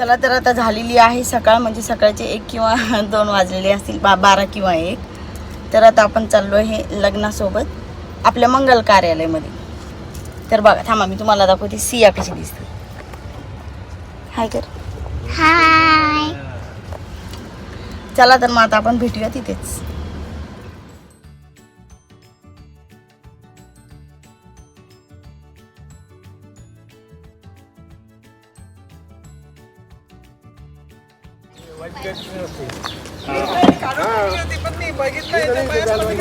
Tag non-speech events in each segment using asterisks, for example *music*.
चला तर आता झालेली आहे सकाळ म्हणजे सकाळचे एक किंवा *laughs* दोन वाजलेले असतील बा बारा किंवा एक. तर आता आपण चाललो आहे लग्नासोबत आपल्या मंगल कार्यालयामध्ये. तर बघा थांबा मी तुम्हाला दाखवते. सिया कशी दिसते. हाय कर. हाय चला तर मग आता आपण भेटूया तिथेच.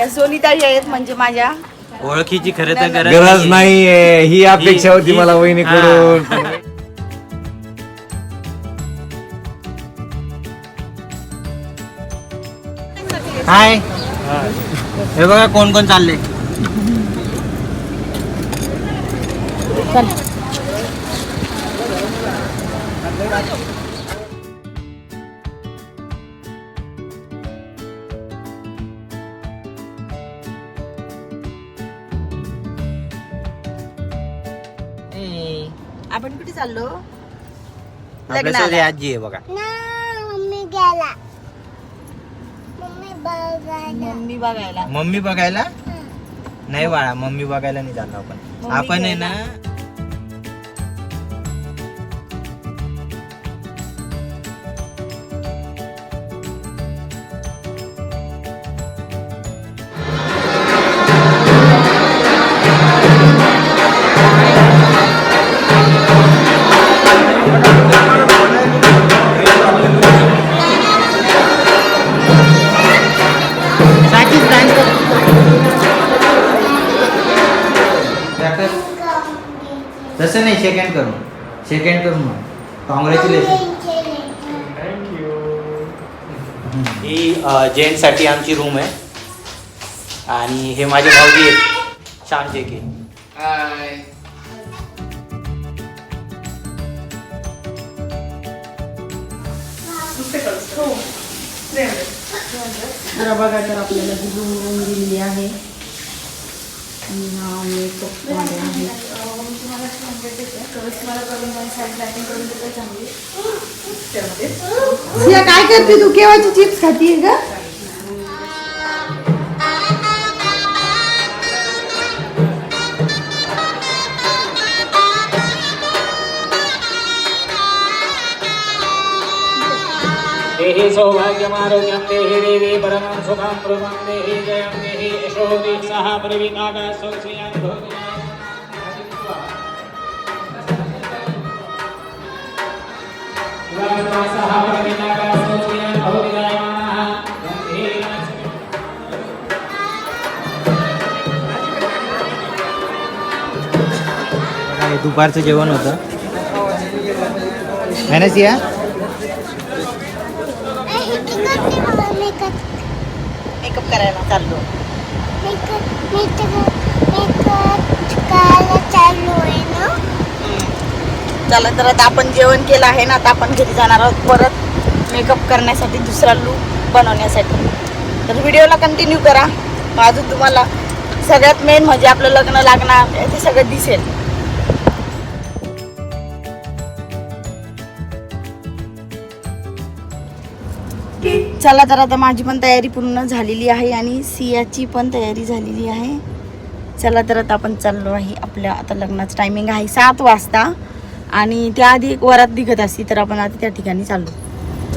ह्या सोनीताई आहेत म्हणजे माझ्या. ओळखीची खरं तर गरज नाहीये. ही अपेक्षा होती मला वहिनीकडून. हाय. हे बघा कोण कोण चालले. आपण कुठे चाललो? लग्नाला. आजी आहे बघा. ना मम्मी गेला मम्मी बघायला. मम्मी बघायला. मम्मी बघायला? नाही बाळा मम्मी बघायला नाही चाललो आपण. आपण आहे ना तसं नाही सेकंड करून सेकंड करून मग. कॉंग्रॅच्युलेशन ही जेंट्ससाठी आमची रूम आहे. आणि हे माझे भाऊजी आहेत. श्याम जेके. जरा बघा तर आपल्याला जी रूम रूम दिलेली आहे. मेकअप आहे. सिया, काय करते तू? केव्हाची चिप्स खातीये का देहि सौभाग्यमारोग्यं देहि देवी परमं सुखं प्रभं देहि जयं देहि यशो दीक्षः परिवितागा स्वश्रियं भवति परिवितागा भवति दुपारचं जेवण होतं. है ना सिया मेकअप मेकअप करायला चाललो. मेकअप मेकअप करायला चालू आहे ना? चला तर आता आपण जेवण केलं आहे ना आता आपण घरी जाणार आहोत परत मेकअप करण्यासाठी दुसरा लूक बनवण्यासाठी. तर व्हिडिओला कंटिन्यू करा. अजून तुम्हाला सगळ्यात मेन म्हणजे आपलं लग्न लागणार ते सगळं दिसेल. चला तर आता माझी पण तयारी पूर्ण झालेली आहे आणि सियाची पण तयारी झालेली आहे. चला तर आता आपण चाललो आहे आपल्या आता लग्नाचं टायमिंग आहे सात वाजता आणि त्याआधी एक वरात दिघत असती तर आपण आता त्या ठिकाणी चाललो.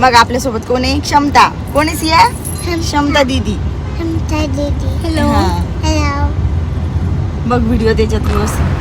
मग आपल्यासोबत कोण आहे? क्षमता. कोण आहे सिया? क्षमता दीदी. आमचा दीदी. हॅलो. हॅलो बघ व्हिडिओ त्याच्यात व्यवस्थित.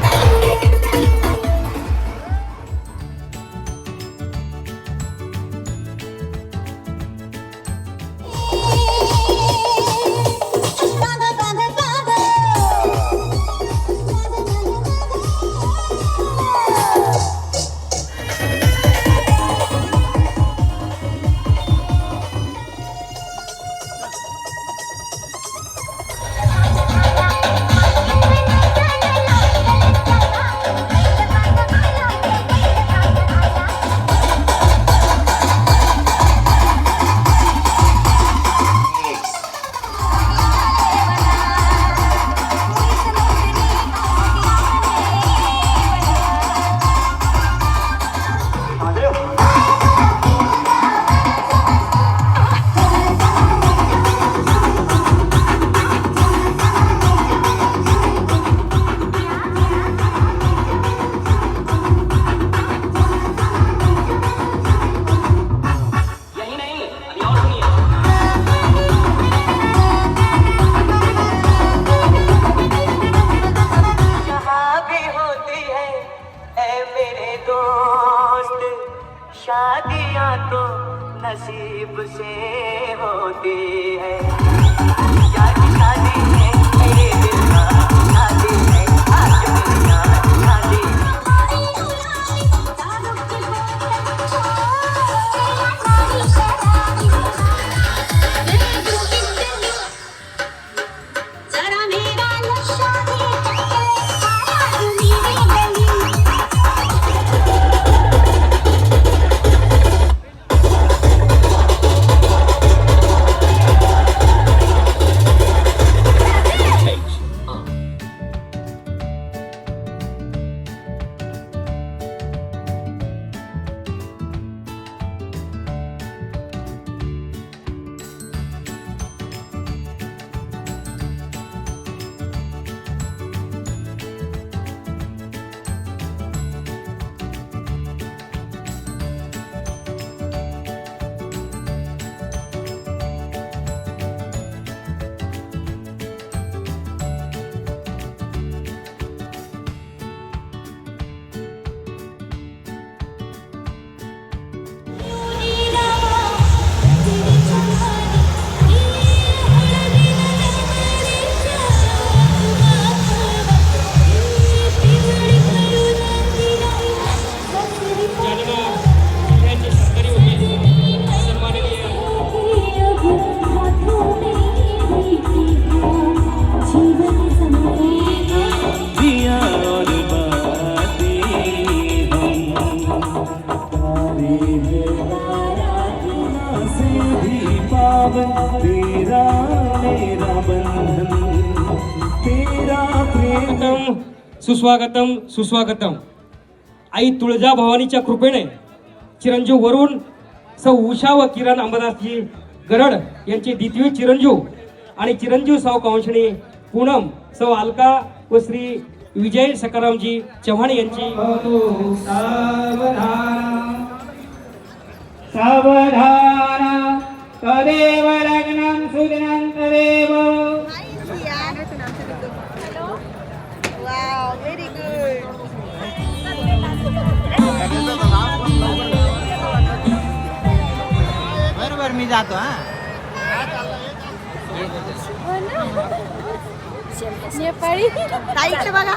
सुस्वागतम सुस्वागतम. आई तुळजा भवानीच्या कृपेने चिरंजीव वरुण सौ उषा व किरण अंबादासजी गरड यांचे द्वितीय चिरंजीव आणि चिरंजीव सौ कंशणी पूनम सौ अलका व श्री विजय सकारामजी चव्हाण यांची सावधान तदेव लग्नं सुदिनं तदेव व्हेरी गुड बरोबर मी जातो हा. ताई इकडे बघा.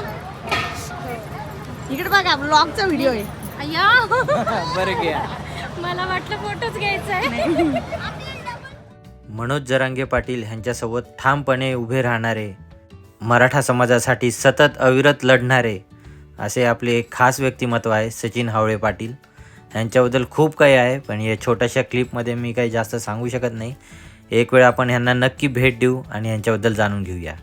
इकडे बघा ब्लॉगचा व्हिडिओ आहे. अय्या. बरं घ्या मला वाटलं फोटोच घ्यायचा आहे. *laughs* मनोज जरांगे पाटील ह्यांच्यासोबत ठामपणे उभे राहणारे मराठा समाजासाठी सतत अविरत लढणारे असे आपले एक खास व्यक्तिमत्व आहे सचिन हावळे पाटील. ह्यांच्याबद्दल खूप काही आहे पण या छोट्याशा क्लिपमध्ये मी काही जास्त सांगू शकत नाही. एक वेळ आपण ह्यांना नक्की भेट देऊ आणि ह्यांच्याबद्दल जाणून घेऊया.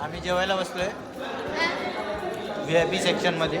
आम्ही जेवायला बसलोय. व्ही आय पी सेक्शनमध्ये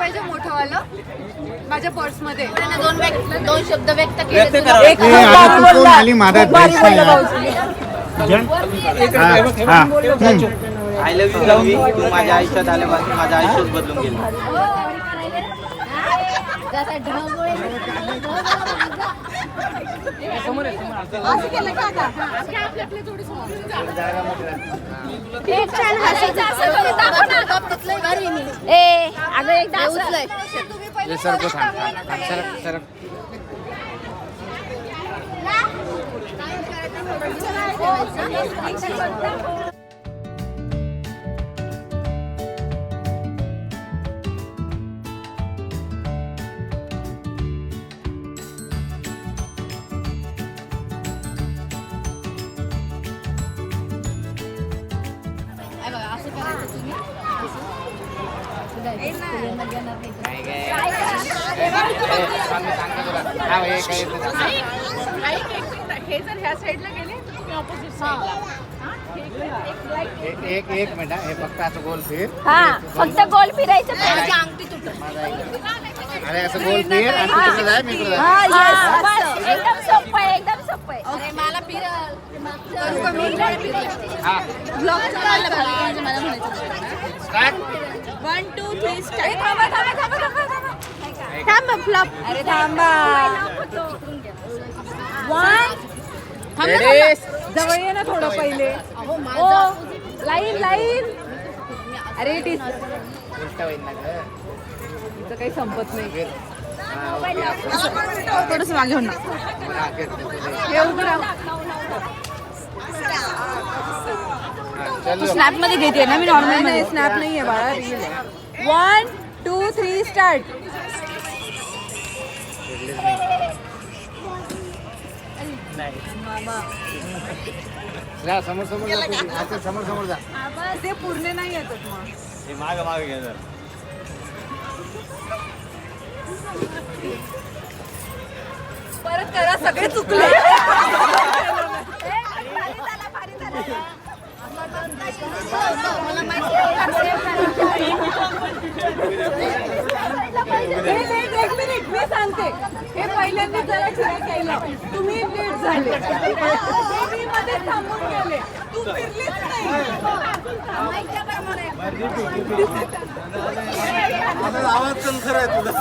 पाहिजे मोठं वालं माझ्या पर्समध्ये दोन व्यक्त दोन शब्द व्यक्त केले व्यक्त. करा. एक ए, आता तू कोण आली माझा आय लव्ह यू जाऊन तू माझ्या आयुष्यात आल्यापासून माझं आयुष्यच बदलून गेलं. ढगोळे. असं केलं का छान हसायचं असं दाखव ना. मी. ए, अगं एकदा उचलय. तुम्ही पहिले पोरं हे जर ह्या साईडला गेले तर तुम्ही ऑपोजिट साईडला एक एक एक मिनिट हा. फक्त असं गोल फिर हा फक्त गोल फिरायचं अंगठी तुटत. अरे असं गोल फिर आणि तिकडे जाय मी इकडे हा, एकदम सोपं आहे एकदम सोपं आहे. अरे मला फिरल वन टू थ्री थांबा फ्लॉप अरे थांबा. वन जवळ ये ना थोडं पहिले. ओ लाईन लाईन. अरे इट इज काही संपत नाही. थोडस मागे होणार. तू स्नॅपमध्ये घेते ना मी नॉर्मलमध्ये. स्नॅप नाहीये बाळा reel one two three start समोर समोर जा समोर समोर जा. ते पूर्ण नाही येतात मग. हे माग माग घ्या जरा. परत करा सगळे चुकले. *laughs* एक मिनिट मी सांगते हे पहिल्यांदा जरा ठीक केलं तुम्ही लेट झाले मी मध्ये थांबून गेले तू फिरलीच नाही. आवाज चल खरं आहे तुझा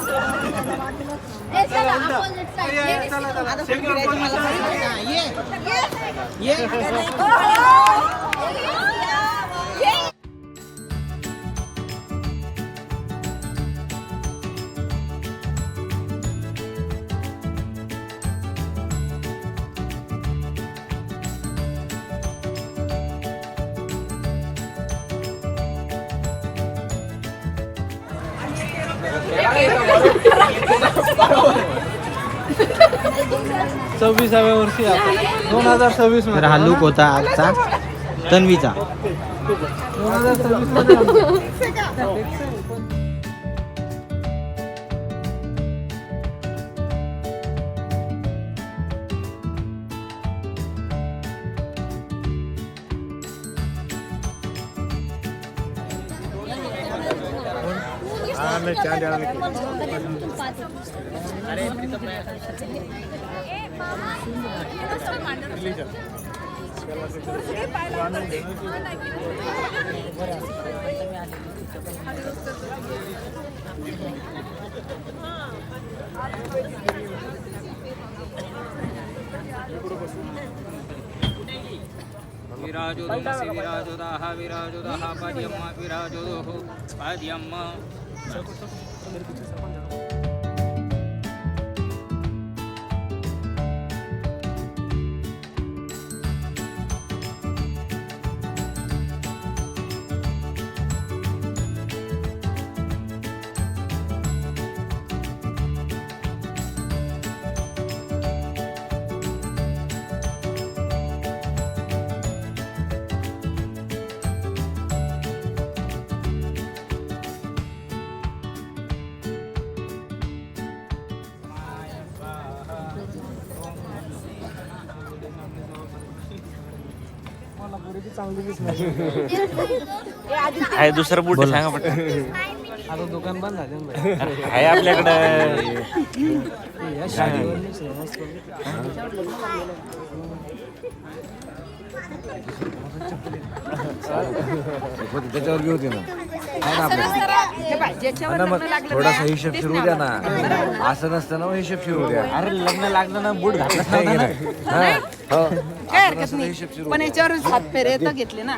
सव्वीसाव्या वर्षी दोन हजार सव्वीस तर हा लुक होता आजचा. तन्वीचा. दोन हजार सव्वीस विराजोदमसि विराजोदाः विराजोदाः पाद्यम्म विराजोदोः पाद्यम्म. Só cortou o आहे दुसरं बुट सांगा पटकन. आता दुकान बंद झाले आहे आपल्याकडं त्याच्यावर घेऊ दे ना. हा ना मग थोडासा हिशोब फिरू द्या ना. असं नसतं ना मग हिशोब फिरू द्या. अरे लग्न लागलं ना बूट घातलं नाही हो. काय हरकत नाही. पण. याच्यावर हात फेरे तर घेतले ना.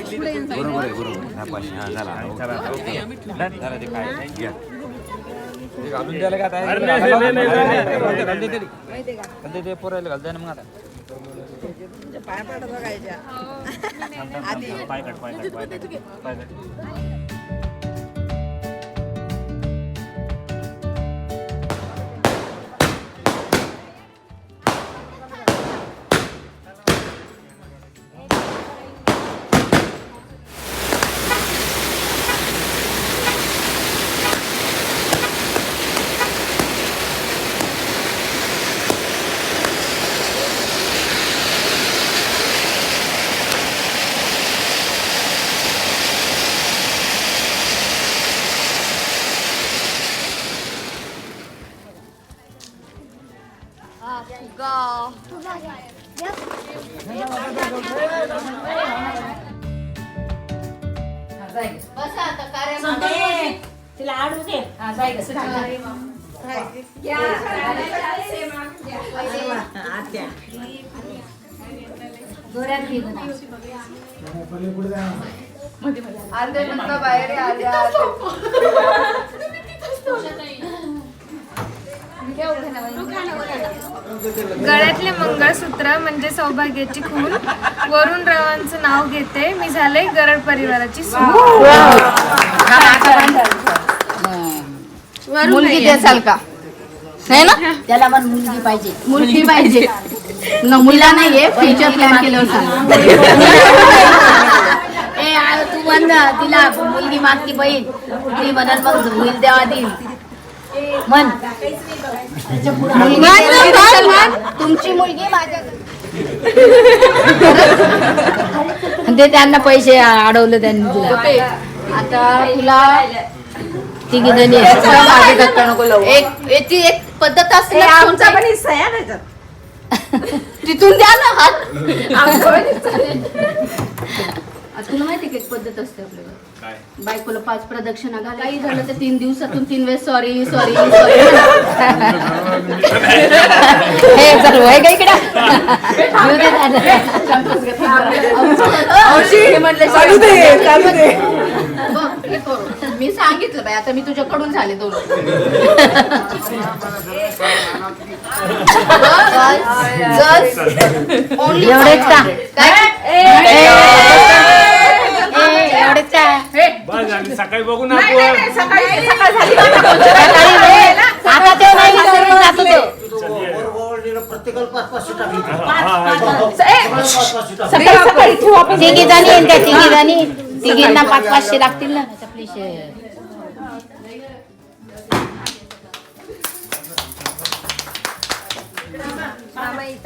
बरोबर आहे बरोबर आहे. पाचशे. हा झाला. झाला ते काय? घ्या घालून द्यायला का आता? ते. पोरायला घालताय ना मग आता. पाय काढ पाय काढ पाय काढ पाय काढ गळ्यातले मंगळसूत्र म्हणजे सौभाग्याची खून. वरुण रावांचं नाव घेते. मी झाले गरड परिवाराची सून. मुलगी देसाल का नाही ना? *laughs* त्याला पण मुलगी पाहिजे. मुलगी पाहिजे. न मुला नाहीये फ्युचर प्लॅन केल्यावर सांग ए आ, तू म्हण ना, तिला मुलगी मागती बहीण. ती म्हणत मग होईल तेव्हा देईल म्हण. तुमची मुलगी माझ्या ते *laughs* त्यांना पैसे अडवले त्यांनी तुला. आता तुला तिघी जणी एक याची एक पद्धत असते आमचा पण *laughs* तिथून द्या ना. हात तुला माहिती का एक पद्धत असते आपल्याला? बायकोला पाच प्रदक्षिणा घाल काही झालं तर तीन दिवसातून तीन वेळेस सॉरी सॉरी सॉरी हे जर वय काय इकडं. येऊ दे औषधी म्हटलं चालू दे चालू दे मी सांगितलं बाई आता मी तुझ्याकडून झाले दोन एवढेच का? एवढेच का? सकाळी बघू ना आता ते नाही विसरून जातो तो. तिघी जणी आहेत त्या तिघी जणी. तिघींना पाच पाचशे लागतील ना.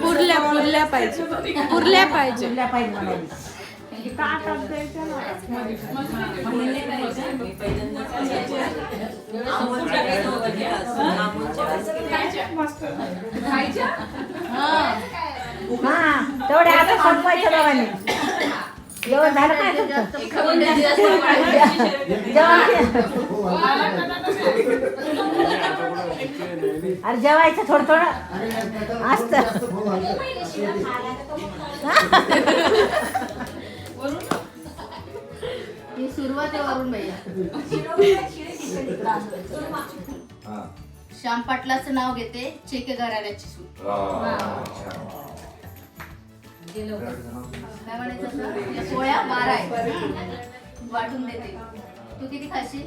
पुरल्या पुरल्या पाहिजे. पुरल्या पाहिजे. तुला पाहिजे म्हणाली. हा तेवढे आता संपवायचं दोघांनी जेवण झालं काय तुमचं? जेवण अरे जेवायचं थोडं थोडं. असत. श्याम पाटलाचं नाव घेते चेके घराण्याची सूट काय म्हणायचं? बारा आहे वाटून देते. तू किती खाशील?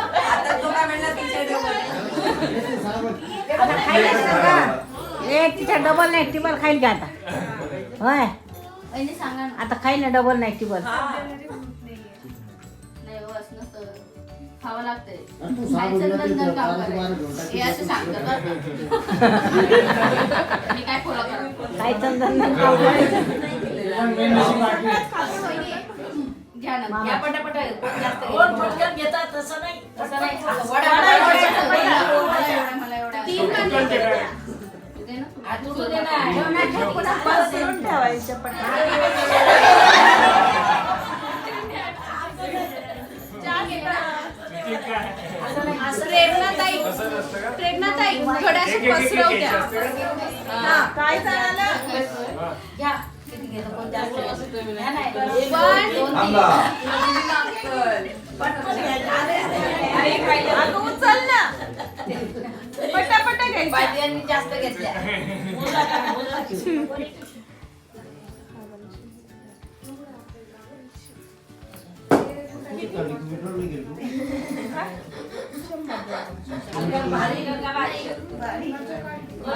आता खायला सांगा. ए तिच्या डबल नाही टिबल खाईल का आता? होय. वहिनी सांगा ना. आता खाईल ना डबल नाही टिबल नाही असं नसतं खावं लागतंय. खायचं नंतर काम करायचं हे असं सांगतात बरं का? मी काय खोला करत काय चंदन? नाही खाऊ घालायचं. घ्या ना. घ्या पटापट. कोण जास्त घेतं? तसं नाही. असं वडा वडा वड्याचं पहिलं. मला एवढा मला एवढा तीन दे ना तू. दे ना. करून ठेवायचं पटापट. प्रेरणाताई. प्रेरणाताई थोड्याशा पसरव द्या. हा, काय झालं घ्या. घेतो कोण जास्त घेतं? ना. One, दोन, जास्त घेतल्या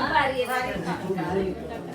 भारी भारी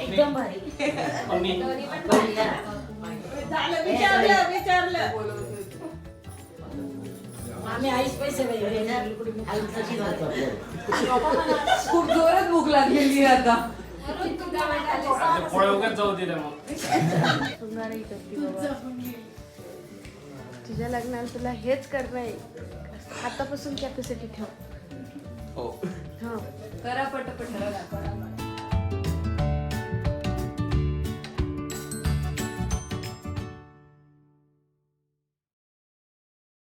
एकदम भारी. मम्मी. आम्ही आईच पैसे. खूप जोरात भूक लागलेली आता. जाऊ मग. तुझ्या लग्नाला तुला हेच करणं आहे. आतापासून कॅपॅसिटी ठेव. हो. हा. करा पटपट